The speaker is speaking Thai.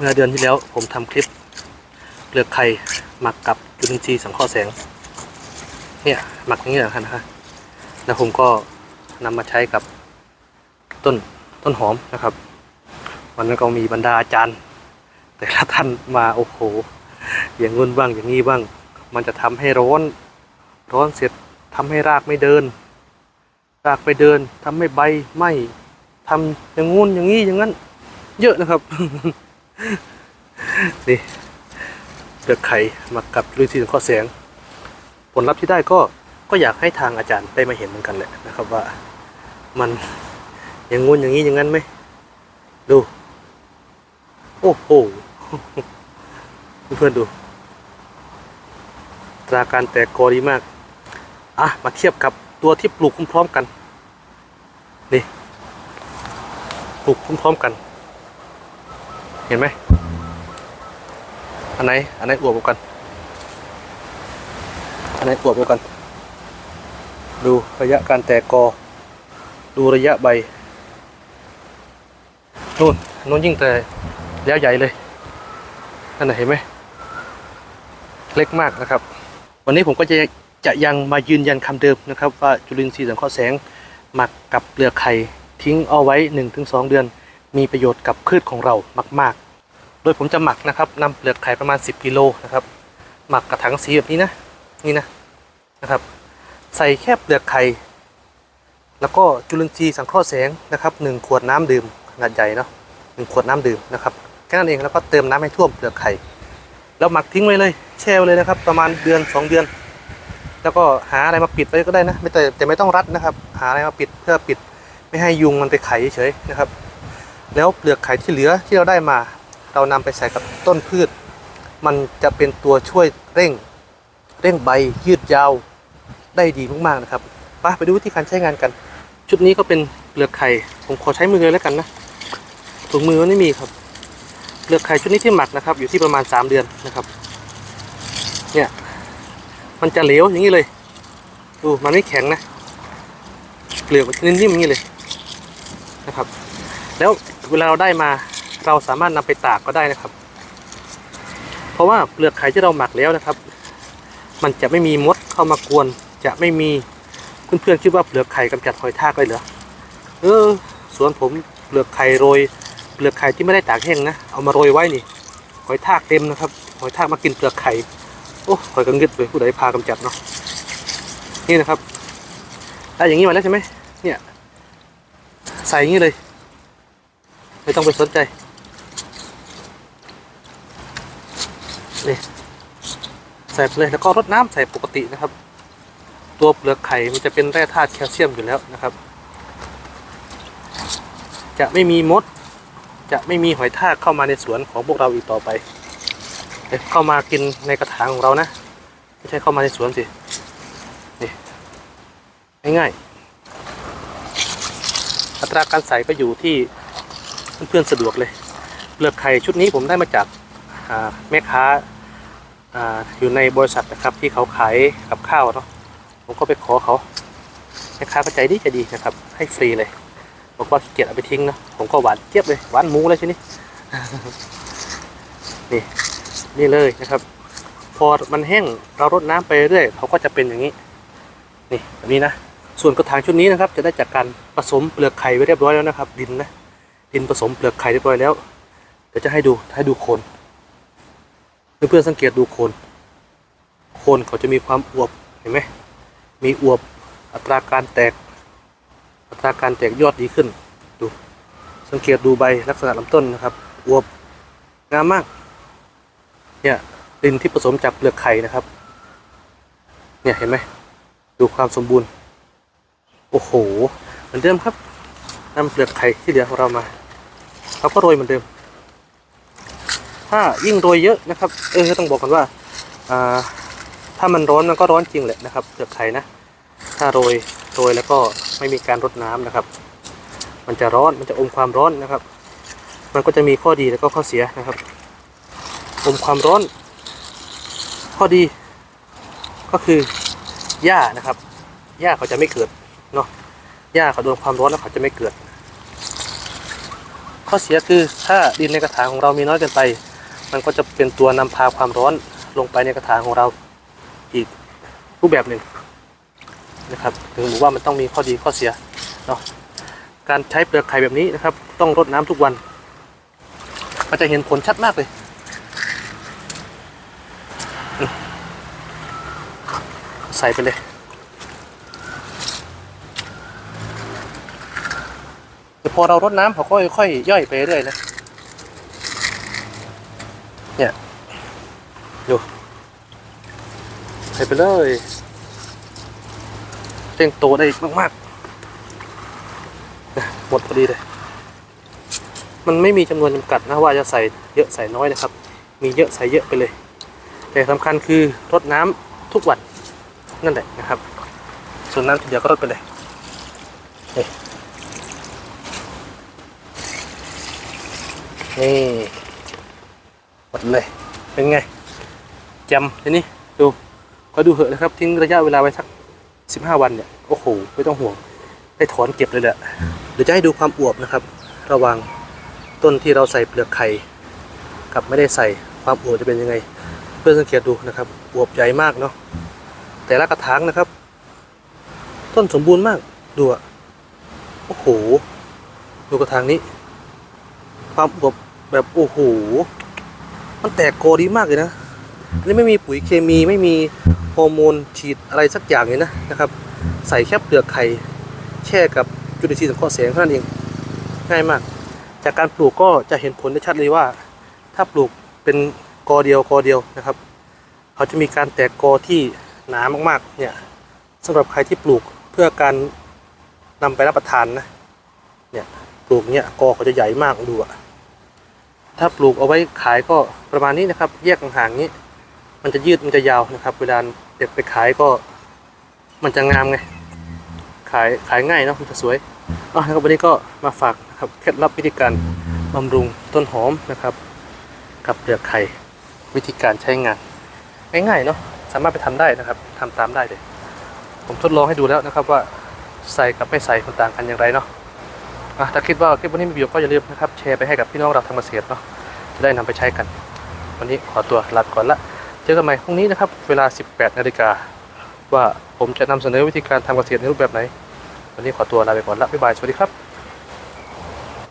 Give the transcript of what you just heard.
เมื่อเดือนที่แล้วผมทำคลิปเปลือกไข่หมักกับจุลินทรีย์สังเคราะห์แสง เนี่ยหมักอย่างนี้แหละครับนะคะแล้วผมก็นำมาใช้กับต้นต้นหอมนะครับ วันนั้นก็มีบรรดาอาจารย์ แต่ละท่านมาโอ้โห อย่างงุนบ้างอย่างนี้บ้าง มันจะทำให้ร้อน ร้อนเสร็จทำให้รากไม่เดิน รากไปเดินทำให้ใบไหม้ทำอย่างงู้นอย่างนี้อย่างนั้น เยอะนะครับ นี่เปลือกไข่มากับลุยซีนข้อแสง ผลลัพธ์ที่ได้ก็ก็อยากให้ทางอาจารย์ได้มาเห็นเหมือนกันแหละนะครับว่ามันอย่างงู้นอย่างนี้อย่างนั้นไหมดู โอ้โหเพื่อนๆดู ตราการแตกกอดีมาก อะ มาเทียบกับตัวที่ปลูกพร้อมๆกัน นี่ ปลูกพร้อมๆกัน เห็นไหมอันไหน อันไหนอวบกว่ากัน อันไหนอวบกว่ากัน ดูระยะการแตกกอ ดูระยะใบนู่นนู่นยิ่งแต่ระยะใหญ่เลยนั่นนะเห็นไหมเล็กมากนะครับ วันนี้ผมก็จะจะยังมายืนยันคำเดิมนะครับ ว่าจุลินทรีย์สังเคราะห์แสงหมักกับเปลือกไข่ทิ้งเอาไว้ 1-2 เดือน มีประโยชน์กับพืชของเรามาก ๆ โดยผมจะหมักนะครับนำเปลือกไข่ประมาณ 10กิโลนะครับ หมักกระถางสีแบบนี้นะ นี่นะนะครับ ใส่แค่เปลือกไข่ แล้วก็จุลินทรีย์สังเคราะห์แสงนะครับหนึ่งขวดน้ำดื่มขนาดใหญ่เนาะหนึ่งขวดน้ำดื่มนะครับแค่นั้นเองแล้วก็เติมน้ำให้ท่วมเปลือกไข่ แล้วหมักทิ้งไว้เลย แช่ไว้เลยนะครับ ประมาณเดือน 2 เดือน แล้วก็หาอะไรมาปิดไว้ก็ได้นะ ไม่แต่แต่ไม่ต้องรัดนะครับ หาอะไรมาปิดเพื่อปิด ไม่ให้ยุงมันไปไข่เฉยๆนะครับ แล้วเปลือกไข่ที่เหลือที่เราได้มา เรานำไปใส่กับต้นพืช มันจะเป็นตัวช่วยเร่ง เร่งใบยืดยาวได้ดีมากๆนะครับไปไปดูวิธีการใช้งานกัน ชุดนี้ก็เป็นเปลือกไข่ผมขอใช้มือเลยแล้วกันนะถุงมือไม่มีครับเปลือกไข่ชุดนี้ที่หมักนะครับ อยู่ที่ประมาณ 3 เดือนนะครับ เนี่ยมันจะเหลวอย่างนี้เลยดูมันไม่แข็งนะเปลือกมันนิ่มๆอย่างนี้เลยนะครับ แล้วเวลาเราได้มาเราสามารถนำไปตากก็ได้นะครับ เพราะว่าเปลือกไข่ที่เราหมักแล้วนะครับ มันจะไม่มีมดเข้ามากวน จะไม่มีเพื่อนๆคิดว่าเปลือกไข่กำจัดหอยทากเลยเหรอเออสวนผมเปลือกไข่โรย เปลือกไข่ที่ไม่ได้ตากแห้งนะเอามาโรยไว้นี่หอยทากเต็มนะครับหอยทากมากินเปลือกไข่โอ้หอยกังเงึดเลยผู้ใดพากำจัดเนาะนี่นะครับได้อย่างนี้มาแล้วใช่ไหมเนี่ยใส่อย่างนี้เลย ไม่ต้องไปสนใจนี่ใส่ไปเลยแล้วก็รดน้ำใส่ปกตินะครับ ตัวเปลือกไข่มันจะเป็นแร่ธาตุแคลเซียมอยู่แล้วนะครับ จะไม่มีมด จะไม่มีหอยทากเข้ามาในสวนของพวกเราอีกต่อไปเดี๋ยวเข้ามากินในกระถางของเรานะไม่ใช่เข้ามาในสวนสินี่ง่ายๆอัตราการใส่ก็อยู่ที่ เพื่อนๆสะดวกเลยเปลือกไข่ชุดนี้ผมได้มาจากแม่ค้าออยู่ในบริษัทนะครับที่เขาขายกับข้าวเนาะผมก็ไปขอเขาแม่ค้าก็ใจดีใจดีนะครับ ให้ฟรีเลยบอกว่าขี้เกียจเอาไปทิ้งนะผมก็หวานเจี๊ยบเลยหวานหมูเลยทีนี้นี่นี่เลยนะครับ พอมันแห้งเรารดน้ำไปเรื่อยเขาก็จะเป็นอย่างนี้ นี่แบบนี้นะส่วนกระถางชุดนี้นะครับ จะได้จากการผสมเปลือกไข่ไว้เรียบร้อยแล้วนะครับ ดินนะ ดินผสมเปลือกไข่เรียบร้อยแล้วเดี๋ยวจะให้ดูให้ดูโคนเพื่อนๆสังเกตดูโคนโคนเขาจะมีความอวบเห็นไหมมีอวบอัตราการแตก อัตราการแตกยอดดีขึ้นดู สังเกตดูใบลักษณะลำต้นนะครับอวบงามมากเนี่ยดินที่ผสมจากเปลือกไข่นะครับ เนี่ยเห็นไหมดูความสมบูรณ์ โอ้โห เหมือนเดิมครับนำเปลือกไข่ที่เหลือของเรามา เราก็โรยเหมือนเดิม ถ้ายิ่งโรยเยอะนะครับ เออต้องบอกกันว่าอ่าถ้ามันร้อนมันก็ร้อนจริงแหละนะครับเปลือกไข่นะ ถ้าโรยโรยแล้วก็ไม่มีการรดน้ำนะครับ มันจะร้อนมันจะอมความร้อนนะครับ มันก็จะมีข้อดีแล้วก็ข้อเสียนะครับ อมความร้อน ข้อดี ก็คือหญ้านะครับหญ้าเขาจะไม่เกิดเนาะหญ้าเขาโดนความร้อนแล้วเขาจะไม่เกิด ข้อเสียคือถ้าดินในกระถางของเรามีน้อยเกินไป มันก็จะเป็นตัวนำพาความร้อนลงไปในกระถางของเราอีกรูปแบบหนึ่งนะครับถึงบอกว่ามันต้องมีข้อดีข้อเสียเนาะการใช้เปลือกไข่แบบนี้นะครับ ต้องรดน้ำทุกวัน มันจะเห็นผลชัดมากเลย ใส่ไปเลย แต่พ อเรารดน้ำเขาก็ค่อยๆย่อยไปเรื่อยนะ เนี่ยดูใสไปเลยเร่งโตได้มากๆหมดพอดีเลย มันไม่มีจำนวนจำกัดนะว่าจะใส่เยอะใส่น้อยนะครับ มีเยอะใส่เยอะไปเลย แต่สำคัญคือรดน้ำทุกวันนั่นแหละนะครับ ส่วนน้ำที่เหลือก็รดไปเลย นี่หมดเลยเป็นไงจำทีนี้ดูก็ดูเหอะนะครับ ทิ้งระยะเวลาไว้สักสิบห้าวันเนี่ยโอ้โหไม่ต้องห่วงได้ถอนเก็บเลยแหละเดี๋ยวจะให้ดูความอวบนะครับ ระว่างต้นที่เราใส่เปลือกไข่กับไม่ได้ใส่ความอวบจะเป็นยังไง เพื่อนสังเกตดูนะครับอวบใหญ่มากเนาะแต่ละกระถางนะครับ ต้นสมบูรณ์มากดูอะโอ้โหดูกระถางนี้ ความอวบ แบบโอ้โห มันแตกโกอดีมากเลยนะอันนี้ไม่มีปุ๋ยเคมีไม่มีฮอร์โมนฉีดอะไรสักอย่างเลยนะนะครับ ใส่แค่เปลือกไข่แช่กับจุลินทรีย์สังเคราะห์แสงเท่านั้นเอง ง่ายมาก จากการปลูกก็จะเห็นผลได้ชัดเลยว่า ถ้าปลูกเป็นกอเดียวกอเดียวนะครับ เขาจะมีการแตกกอที่หนามากๆเนี่ยสำหรับใครที่ปลูกเพื่อการนำไปรับประทานนะเนี่ยปลูกเนี่ยกอเขาจะใหญ่มากดูอะ ถ้าปลูกเอาไว้ขายก็ประมาณนี้นะครับ แยกห่างๆนี้ มันจะยืดมันจะยาวนะครับ เวลาเด็กไปขายก็ มันจะงามไง ขายขายง่ายเนาะมันจะสวยอ๋อนะครับวันนี้ก็มาฝากนะครับเคล็ดลับวิธีการบำรุงต้นหอมนะครับ กับเปลือกไข่วิธีการใช้งาน ง่ายๆเนาะสามารถไปทำได้นะครับทำตามได้เลย ผมทดลองให้ดูแล้วนะครับว่าใส่กับไม่ใส่มันต่างกันอย่างไรเนาะ ถ้าคิดว่าคลิปวันนี้มีประโยชน์ก็อย่าลืมนะครับแชร์ไปให้กับพี่น้องเราทำเกษตรเนาะจะได้นำไปใช้กัน วันนี้ขอตัวลาไปก่อนละ เจอกันใหม่พรุ่งนี้นะครับเวลา 18นาฬิกาว่าผมจะนำเสนอวิธีการทำเกษตรในรูปแบบไหน วันนี้ขอตัวลาไปก่อนละบ๊ายบายสวัสดีครับ